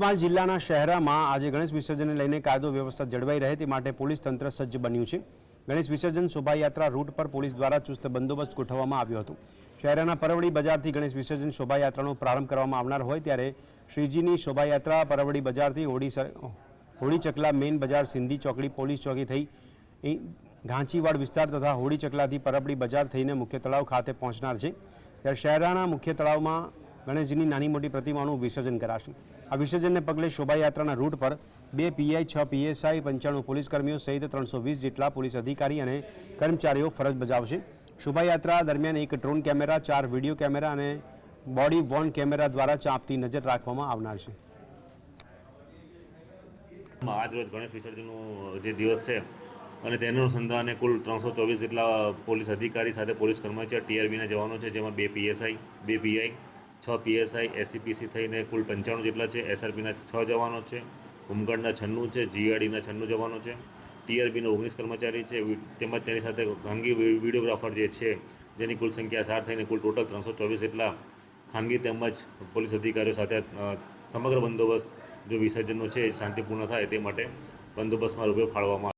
પંચમહાલ જિલ્લાના શહેરામાં આજે ગણેશ વિસર્જનને લઈને કાયદો વ્યવસ્થા જળવાઈ રહે તે માટે પોલીસ તંત્ર સજ્જ બન્યું છે. ગણેશ વિસર્જન શોભાયાત્રા રૂટ પર પોલીસ દ્વારા ચુસ્ત બંદોબસ્ત ગોઠવવામાં આવ્યો હતો. શહેરાના પરવડી બજારથી ગણેશ વિસર્જન શોભાયાત્રાનો પ્રારંભ કરવામાં આવનાર હોય ત્યારે શ્રીજીની શોભાયાત્રા પરવડી બજારથી હોડી હોળી ચકલા મેઇન બજાર સિંધી ચોકડી પોલીસ ચોકી થઈ ઘાંચીવાડ વિસ્તાર તથા હોડી ચકલાથી પરબડી બજાર થઈને મુખ્ય તળાવ ખાતે પહોંચનાર છે. ત્યારે શહેરાના મુખ્ય તળાવમાં ગણેશજીની નાની મોટી પ્રતિમાનું વિસર્જન કરાશે. આ વિસર્જનને પગલે શોભાયાત્રાના રૂટ પર બે પીઆઈ, છ પીએસઆઈ, પંચાણું પોલીસ કર્મીઓ સહિત ત્રણસો વીસ જેટલા પોલીસ અધિકારી અને કર્મચારીઓ ફરજ બજાવશે. શોભાયાત્રા દરમિયાન એક ડ્રોન કેમેરા, ચાર વીડિયો કેમેરા અને બોડી વોર્ન કેમેરા દ્વારા ચાંપતી નજર રાખવામાં આવનાર છે. આજ રોજ ગણેશ વિસર્જનનો જે દિવસ છે અને તેના અનુસંધાને કુલ ત્રણસો ચોવીસ જેટલા પોલીસ અધિકારી સાથે પોલીસ કર્મચારી ટીઆરબીના જવાનો છે, જેમાં બે પીએસઆઈ, બે પીઆઈ છ પીએસઆઈ એસીપીસી થઈને કુલ પંચાણું જેટલા છે. એસઆરપીના છ જવાનો છે. હોમગાર્ડના છન્નું છે. જીઆરડીના છન્નું જવાનો છે. ટીઆરબીના ઓગણીસ કર્મચારી છે. તેમજ તેની સાથે ખાનગી વિડીયોગ્રાફર જે છે, જેની કુલ સંખ્યા સાત થઈને કુલ ટોટલ ત્રણસો ચોવીસ જેટલા ખાનગી તેમજ પોલીસ અધિકારીઓ સાથે સમગ્ર બંદોબસ્ત જો વિસર્જનનો છે શાંતિપૂર્ણ થાય તે માટે બંદોબસ્તમાં રૂપિયો ફાળવવામાં